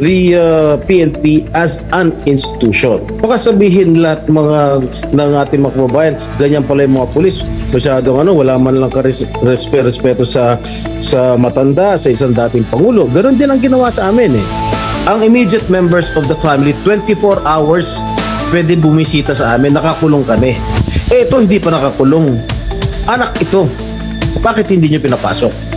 the uh, PNP as an institution. Baka sabihin lahat mga ng ating mga kababayan, ganyan pala yung mga pulis. Masyadong ano, wala man lang respeto, respeto sa sa matanda, sa isang dating pangulo. Ganon din ang ginawa sa amin eh. Ang immediate members of the family, 24 hours pwede bumisita sa amin, nakakulong kami. Eh ito hindi pa nakakulong. Anak ito. Bakit hindi nyo pinapasok?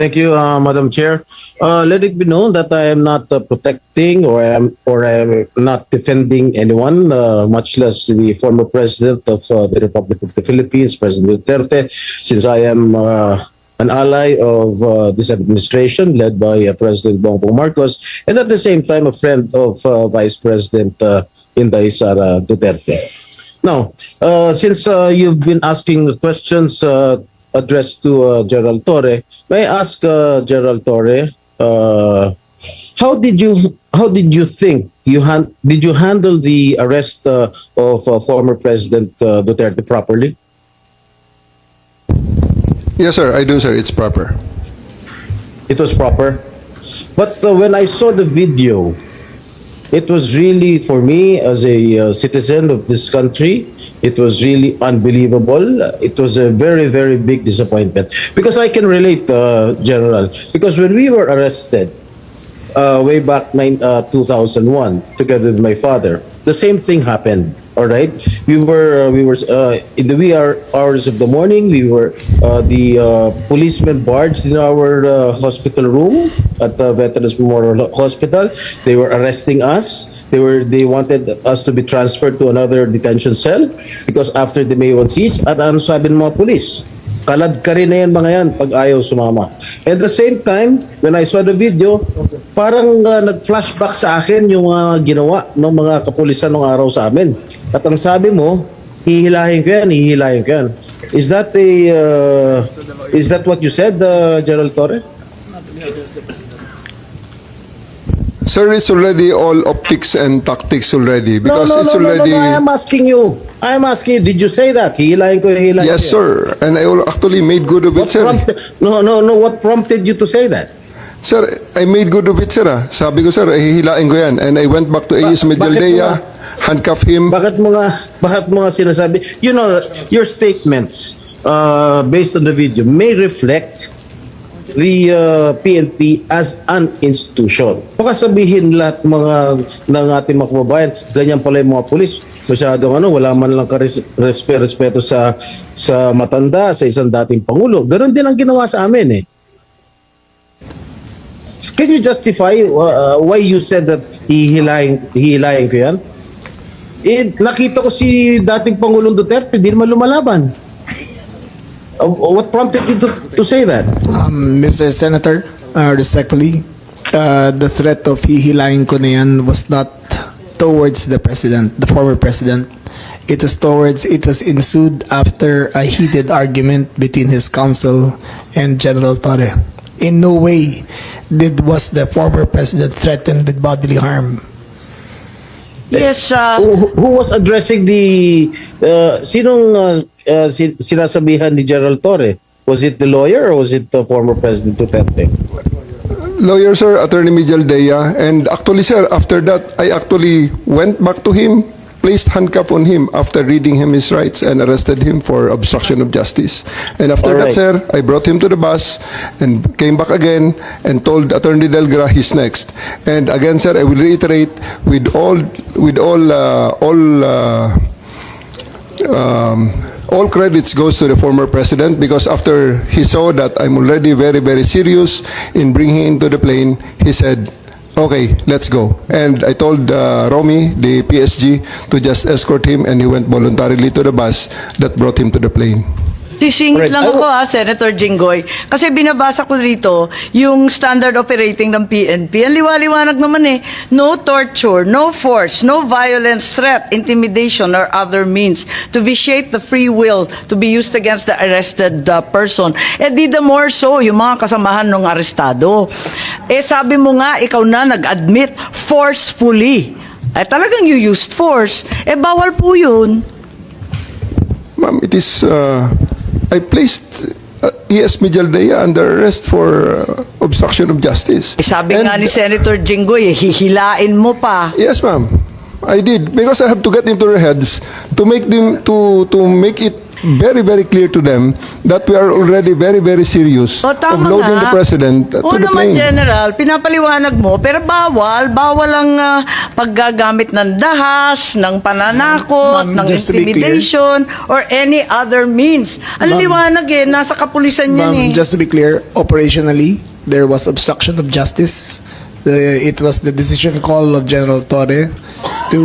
Thank you, uh, Madam Chair. Uh, let it be known that I am not uh, protecting or I am or I am not defending anyone, uh, much less the former president of uh, the Republic of the Philippines, President Duterte, since I am uh, an ally of uh, this administration led by uh, President Bongbong Marcos, and at the same time a friend of uh, Vice President uh, Inday Sara Duterte. Now, uh, since uh, you've been asking questions uh, addressed to uh, Gerald Torre, may I ask uh, Gerald Torre, uh, how did you how did you think you han- did you handle the arrest uh, of uh, former President uh, Duterte properly? Yes, sir. I do, sir. It's proper. It was proper. But uh, when I saw the video, it was really, for me as a uh, citizen of this country, it was really unbelievable. It was a very, very big disappointment. Because I can relate, uh, General. Because when we were arrested, uh, way back uh, 2001, together with my father, the same thing happened. All right, we were uh, we were uh, in the wee hours of the morning. We were uh, the uh, policemen barged in our uh, hospital room at the Veterans Memorial Hospital. They were arresting us. They were they wanted us to be transferred to another detention cell because after the May 1 siege, at ano sabi ng mga police? Kalad ka rin na yan mga yan pag ayaw sumama. At the same time, when I saw the video, parang uh, nag-flashback sa akin yung uh, ginawa ng mga kapulisan ng araw sa amin. At ang sabi mo, hihilahin ko yan, hihilahin ko yan. Is that a, uh, is that what you said, uh, Gerald Torre? Sir, it's already all optics and tactics already because no, no, it's no, no, already. no, no, I am asking you. I am asking you, did you say that? Hihilahin ko, hihilahin Yes, ko sir. And I al- actually made good of What it, sir. prompted, no, no, no, what prompted you to say that? Sir, I made good of it, sir. ah. Sabi ko, sir, hihilain ko yan. And I went back to AS bakit Medialdea, handcuff him. Bakit mo nga, bakit mo nga sinasabi? You know, your statements uh, based on the video may reflect the uh, PNP as an institution. Baka sabihin lahat mga ng ating mga kababayan, ganyan pala yung mga pulis. Masyadong ano, wala man lang respeto, respeto sa sa matanda, sa isang dating pangulo. Ganon din ang ginawa sa amin eh. Can you justify uh, why you said that hihilahin, hihilahin ko yan? Eh, nakita ko si dating Pangulong Duterte, di naman lumalaban. Uh, what prompted you to, to say that? Um, Mr. Senator, uh, respectfully, uh, the threat of hihilahin ko na yan was not towards the president, the former president. It was towards, it was ensued after a heated argument between his counsel and General Torre. In no way did was the former president threatened with bodily harm. Yes, uh, Who, who was addressing the... Uh, sinong uh, uh, si- sinasabihan ni General Torre? Was it the lawyer or was it the former President Duterte? Lawyer, sir, Attorney Medialdea. And actually, sir, after that, I actually went back to him, placed handcuff on him after reading him his rights and arrested him for obstruction of justice. And after that, sir, I brought him to the bus and came back again and told Attorney Delgra he's next. And again, sir, I will reiterate with all, with all, uh, all, uh, um, all credits goes to the former president because after he saw that I'm already very, very serious in bringing him into the plane, he said, okay, let's go. And I told uh, Romy, the PSG, to just escort him and he went voluntarily to the bus that brought him to the plane. sisingit lang ako ha, Senator Jinggoy. Kasi binabasa ko rito yung standard operating ng PNP. Ang liwaliwanag naman eh, no torture, no force, no violence, threat, intimidation, or other means to vitiate the free will to be used against the arrested uh, person. Eh di the more so, yung mga kasamahan ng arestado. Eh sabi mo nga, ikaw na nag-admit forcefully. Eh talagang you used force. Eh bawal po yun. Ma'am, it is, uh, I placed uh, ES Mijaldea under arrest for uh, obstruction of justice. Eh, Sabi And- nga ni Senator Jinggoy, eh, hihilain mo pa. Yes, ma'am. I did because I have to get into their heads to make them to to make it very very clear to them that we are already very very serious O of tama loading nga. the president uh, Oo to the naman, plane. General, pinapaliwanag mo, pero bawal, bawal ang ah, paggagamit ng dahas, ng pananakot, Ma'am, ng just to be clear. intimidation, or any other means. Ang Ma'am. liwanag eh, nasa kapulisan yan eh. Ma'am, just to be clear, operationally, there was obstruction of justice. Uh, it was the decision call of General Torre to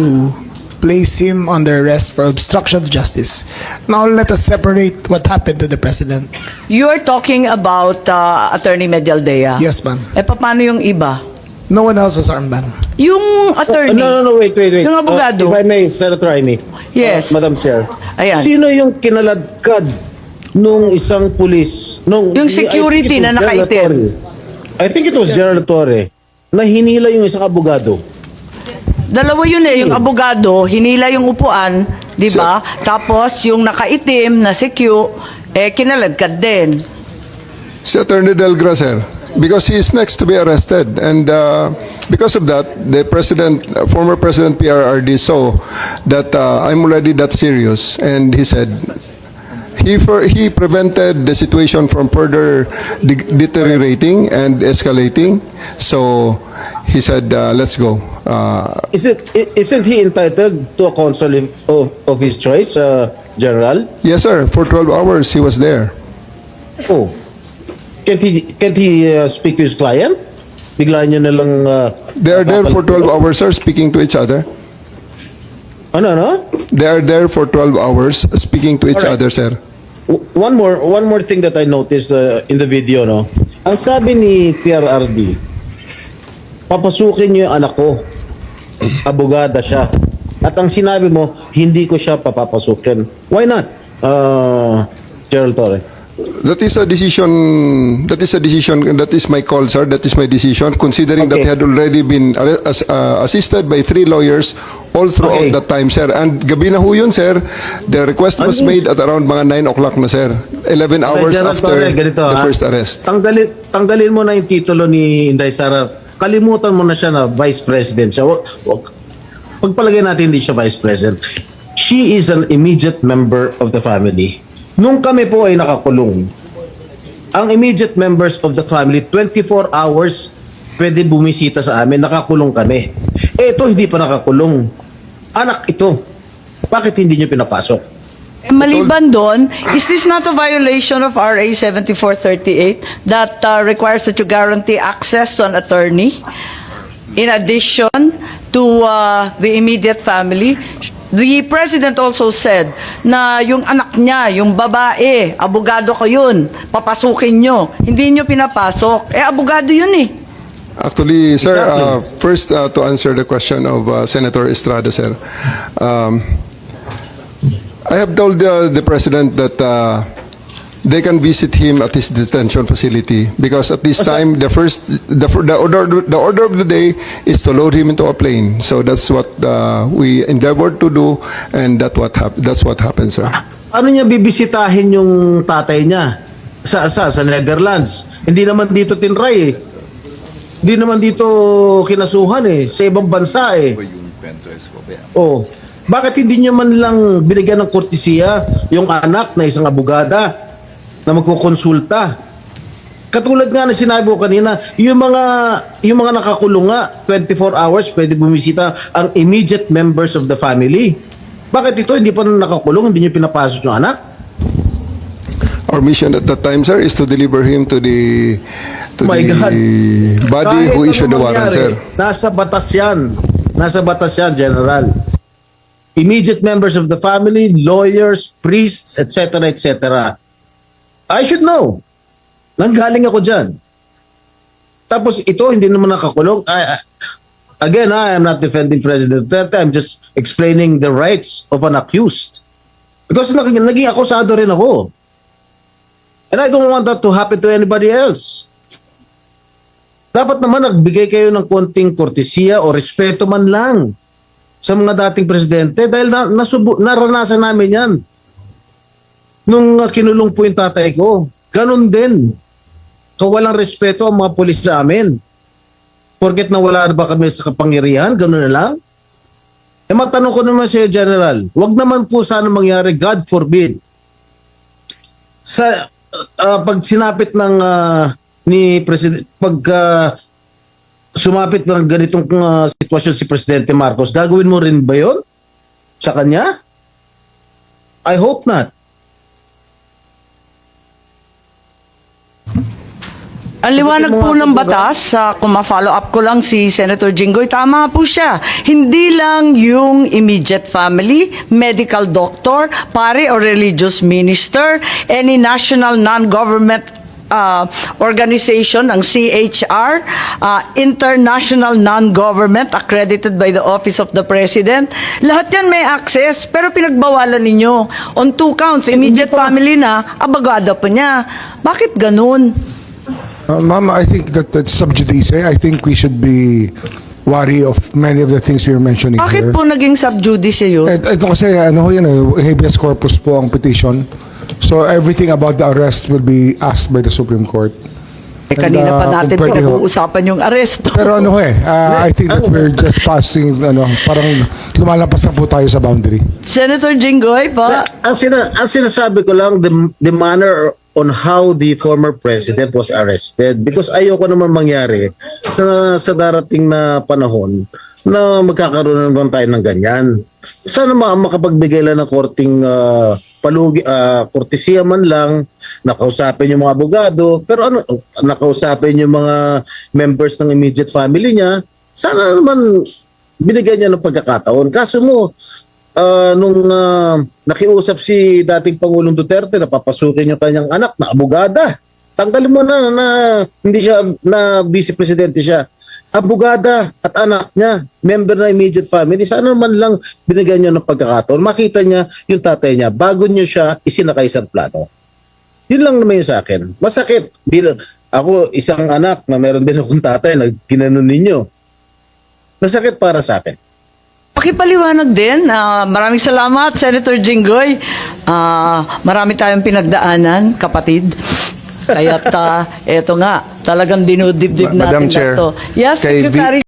place him under arrest for obstruction of justice. Now let us separate what happened to the president. You're talking about ah, Attorney Medialdea. Yes, ma'am. Eh, paano yung iba? No one else has armband. Yung attorney. No, no, no, wait, wait, wait. Yung abogado. Uh, if I may, Senator Amy. Yes. Uh, Madam Chair. Ayan. Sino yung kinaladkad nung isang pulis? Nung, Yung I think security it was na General nakaitim. Torre. I think it was General Torre na hinila yung isang abogado. Dalawa yun eh, yung Hmm. abogado, hinila yung upuan, di ba? Tapos yung nakaitim na si Q, eh kinaladkad din. Si Attorney Delgra, sir, because he is next to be arrested. And uh, because of that, the president, former President PRRD saw that uh, I'm already that serious. And he said, he, for, he prevented the situation from further de- deteriorating and escalating. So he said, uh, let's go. Uh, Is it, i- isn't he entitled to a counsel of, of his choice, uh, General? yes, sir, for 12 hours he was there. Oh. Can't he, can't he uh, speak to his client? Bigla nyo na lang... Uh, They are there for 12 hours, sir, speaking to each other. Ano, ano? They are there for 12 hours speaking to each Alright. other, sir. One more one more thing that I noticed uh, in the video no. Ang sabi ni PRRD, papasukin niyo yung anak ko. Abogada siya. At ang sinabi mo, hindi ko siya papapasukin. Why not? Uh, Gerald Torre. That is a decision. That is a decision. That is my call, sir. That is my decision. Considering that Okay. he had already been uh, assisted by three lawyers all throughout Okay. that time, sir. And gabi na ho yun, sir. The request was Ano? made at around mga 9 o'clock na, sir. 11 hours Gerald after Torre, ganito, the ha? first arrest. Tanggalin, tanggalin mo na yung titulo ni Inday Sara. Kalimutan mo na siya na Vice President siya. Pagpalagay natin hindi siya Vice President. She is an immediate member of the family. Nung kami po ay nakakulong, ang immediate members of the family, 24 hours pwede bumisita sa amin, nakakulong kami. Eh, ito hindi pa nakakulong. Anak ito. Bakit hindi nyo pinapasok? Eh, maliban doon, is this not a violation of RA 7438 that uh, requires that you guarantee access to an attorney? In addition to uh, the immediate family, the president also said na yung anak niya, yung babae, abogado ko yun, papasukin nyo. Hindi nyo pinapasok. Eh, abogado yun eh. Actually, sir, uh, first uh, to answer the question of uh, Senator Estrada, sir. Um, I have told uh, the president that uh, they can visit him at his detention facility because at this time the first the, the order the order of the day is to load him into a plane. So that's what uh, we endeavored to do, and that what hap- that's what happened, sir. Ano niya bibisitahin yung tatay niya? Sa, sa, sa Netherlands. Hindi naman dito tinray eh. Hindi naman dito kinasuhan eh. Sa ibang bansa eh. Oh. Bakit hindi niyo man lang binigyan ng kortesiya yung anak na isang abogada na magkukonsulta? Katulad nga na sinabi ko kanina, yung mga yung mga nakakulong nga 24 hours pwede bumisita ang immediate members of the family. Bakit ito hindi pa na nakakulong, hindi niyo pinapasok yung anak? Our mission at that time, sir, is to deliver him to the to My the God. body Kahit who ano issued the warrant, mangyari, sir. Nasa batas yan. Nasa batas yan, General. Immediate members of the family, lawyers, priests, etc., etc. I should know. Nanggaling ako dyan. Tapos ito, hindi naman nakakulong. I, again, I am not defending President Duterte. I'm just explaining the rights of an accused. Because naging, naging akusado rin ako. And I don't want that to happen to anybody else. Dapat naman nagbigay kayo ng konting kortesiya o respeto man lang sa mga dating presidente dahil na, nasubu, naranasan namin yan. Nung uh, kinulong po yung tatay ko, ganun din. kawalang respeto ang mga pulis namin. Porket nawala na ba kami sa kapangyarihan, gano'n na lang? Eh matanong ko naman sa'yo, General, wag naman po sana mangyari, God forbid, sa uh, pag sinapit ng uh, ni President, pag uh, sumapit ng ganitong uh, sitwasyon si Presidente Marcos, gagawin mo rin ba yon sa kanya? I hope not. Ang liwanag po ng batas, sa kung ma-follow up ko lang si Senator Jinggoy, tama po siya. Hindi lang yung immediate family, medical doctor, pare or religious minister, any national non-government uh, organization ng CHR, uh, international non-government accredited by the Office of the President. Lahat yan may access, pero pinagbawalan ninyo. On two counts, immediate family na, abagada pa niya. Bakit ganun? Uh, Ma'am, I think that that's sub judice. I think we should be wary of many of the things you're mentioning Bakit here. po naging sub judice yun? Et, ito kasi, ano ho yan, eh, habeas corpus po ang petition. So everything about the arrest will be asked by the Supreme Court. Eh, kanina And, pa uh, natin kung pwede ho. pinag-uusapan yung aresto. Pero ano ho eh, uh, I think that we're just passing, ano, parang lumalampas na po tayo sa boundary. Senator Jinggoy pa, ang, sina, ang sinasabi ko lang, the, the manner on how the former president was arrested because ayoko naman mangyari sa, sa darating na panahon na magkakaroon naman tayo ng ganyan. Sana ma makapagbigay lang ng korting uh, palugi, ah, kortesiya man lang, nakausapin yung mga abogado, pero ano, nakausapin yung mga members ng immediate family niya, sana naman binigyan niya ng pagkakataon. Kaso mo, ah, nung ah, nakiusap si dating Pangulong Duterte na papasukin yung kanyang anak na abogada. Tanggalin mo na na hindi siya na vice presidente siya. Abogada at anak niya, member na immediate family, sana man lang binigyan niya ng pagkakataon. Makita niya yung tatay niya bago niyo siya isinakay sa plano. Yun lang naman yung sa akin. Masakit. Bilang, ako, isang anak na meron din akong tatay na ginanon ninyo. Masakit para sa akin. Pakipaliwanag din. Ah, maraming salamat, Senator Jinggoy. Ah, marami tayong pinagdaanan, kapatid. Kaya't uh, eto nga, talagang dinudibdib Ma- natin Madam na Chair, to. Yes, Secretary